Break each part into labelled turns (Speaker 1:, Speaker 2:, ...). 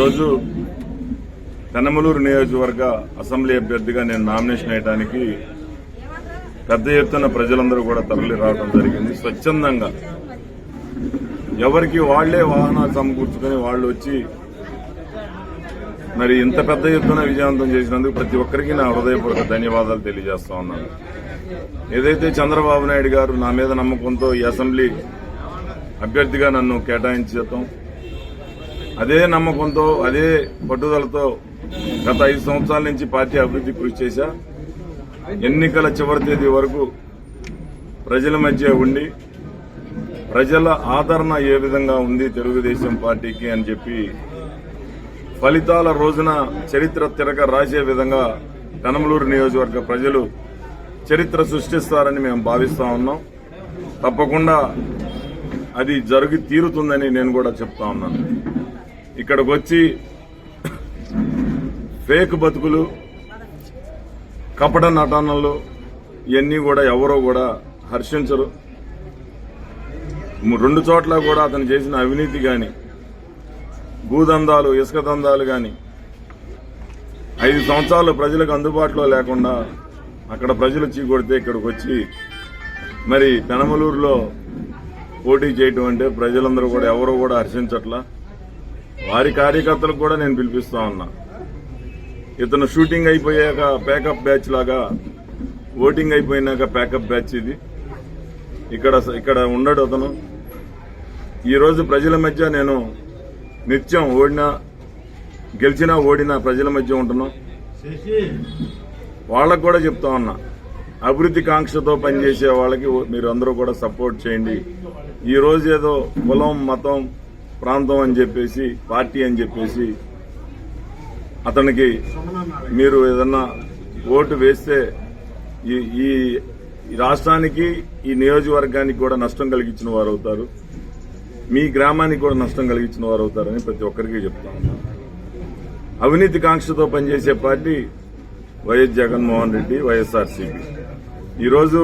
Speaker 1: ఈరోజు కనమలూరు నియోజకవర్గ అసెంబ్లీ అభ్యర్థిగా నేను నామినేషన్ వేయడానికి పెద్ద ఎత్తున ప్రజలందరూ కూడా తరలి రావడం జరిగింది. స్వచ్ఛందంగా. ఎవరికి వాళ్ళే వాహనాలు సమకూర్చుకొని వాళ్ళు వచ్చి మరి ఇంత పెద్ద ఎత్తున విజయవంతం చేసినందుకు ప్రతి ఒక్కరికి నా హృదయపూర్వక ధన్యవాదాలు తెలియజేస్తా ఉన్నాను. ఏదైతే చంద్రబాబు నాయుడు గారు నా మీద నమ్మకంతో ఈ అసెంబ్లీ అభ్యర్థిగా నన్ను కేటాయించటం అదే నమ్మకంతో అదే పట్టుదలతో గత ఐదు సంవత్సరాల నుంచి పార్టీ అభివృద్ధి కృషి చేశా. ఎన్నికల చివరి తేదీ వరకు ప్రజల మధ్య ఉండి ప్రజల ఆదరణ ఏ విధంగా ఉంది తెలుగుదేశం పార్టీకి అని చెప్పి ఫలితాల రోజున చరిత్ర తిరగ రాసే విధంగా కనమలూరు నియోజకవర్గ ప్రజలు చరిత్ర సృష్టిస్తారని మేము భావిస్తా ఉన్నాం. తప్పకుండా అది జరిగి తీరుతుందని నేను కూడా చెప్తా ఉన్నాను. ఇక్కడికి వచ్చి ఫేక్ బతుకులు కపట నటనలు ఇవన్నీ కూడా ఎవరో కూడా హర్షించరు. రెండు చోట్ల కూడా అతను చేసిన అవినీతి కానీ భూదందాలు ఇసుక దందాలు కానీ ఐదు సంవత్సరాలు ప్రజలకు అందుబాటులో లేకుండా అక్కడ ప్రజలు చీకొడితే ఇక్కడికి వచ్చి మరి పెనమలూరులో పోటీ చేయటం అంటే ప్రజలందరూ కూడా ఎవరో కూడా హర్షించట్లా? వారి కార్యకర్తలకు కూడా నేను పిలిపిస్తా ఉన్నా. ఇతను షూటింగ్ అయిపోయాక ప్యాకప్ బ్యాచ్ లాగా ఓటింగ్ అయిపోయినాక ప్యాకప్ బ్యాచ్ ఇది. ఇక్కడ ఇక్కడ ఉండడు అతను. ఈ రోజు ప్రజల మధ్య నేను నిత్యం ఓడినా గెలిచినా ఓడినా ప్రజల మధ్య ఉంటున్నాం. వాళ్ళకు కూడా చెప్తా ఉన్నా. అభివృద్ధి కాంక్షతో పనిచేసే వాళ్ళకి మీరు అందరూ కూడా సపోర్ట్ చేయండి. ఈ రోజు ఏదో కులం మతం ప్రాంతం అని చెప్పేసి పార్టీ అని చెప్పేసి అతనికి మీరు ఏదన్నా ఓటు వేస్తే ఈ రాష్ట్రానికి ఈ నియోజకవర్గానికి కూడా నష్టం కలిగించిన వారు అవుతారు. మీ గ్రామానికి కూడా నష్టం కలిగించిన వారు అవుతారని ప్రతి ఒక్కరికి చెప్తా. ఉన్నాను అవినీతి కాంక్షతో పనిచేసే party YS Jaganmohan Reddy YSRCP. ఈరోజు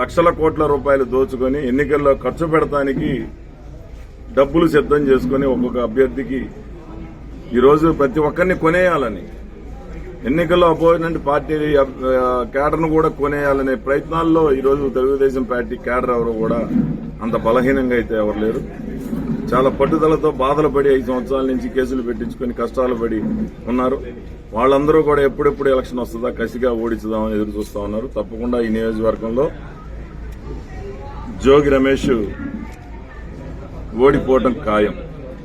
Speaker 1: లక్షల కోట్ల రూపాయలు దోచుకొని ఎన్నికల్లో ఖర్చు పెడతానికి డబ్బులు సిద్ధం చేసుకుని ఒక్కొక్క అభ్యర్థికి ఈరోజు ప్రతి ఒక్కరిని కొనేయాలని. ఎన్నికల్లో అపోజిట్ పార్టీ కేడర్ను కూడా కొనేయాలనే ప్రయత్నాల్లో ఈరోజు తెలుగుదేశం పార్టీ కేడర్ ఎవరు కూడా అంత బలహీనంగా అయితే ఎవరు లేరు. చాలా పట్టుదలతో బాధలు పడి ఐదు సంవత్సరాల నుంచి కేసులు పెట్టించుకుని కష్టాలు పడి ఉన్నారు. వాళ్ళందరూ కూడా ఎప్పుడెప్పుడు ఎలక్షన్ వస్తుందా కసిగా ఓడించుదామని ఎదురు చూస్తా ఉన్నారు. తప్పకుండా ఈ నియోజకవర్గంలో జోగి రమేష్ ఓడిపోవడం ఖాయం.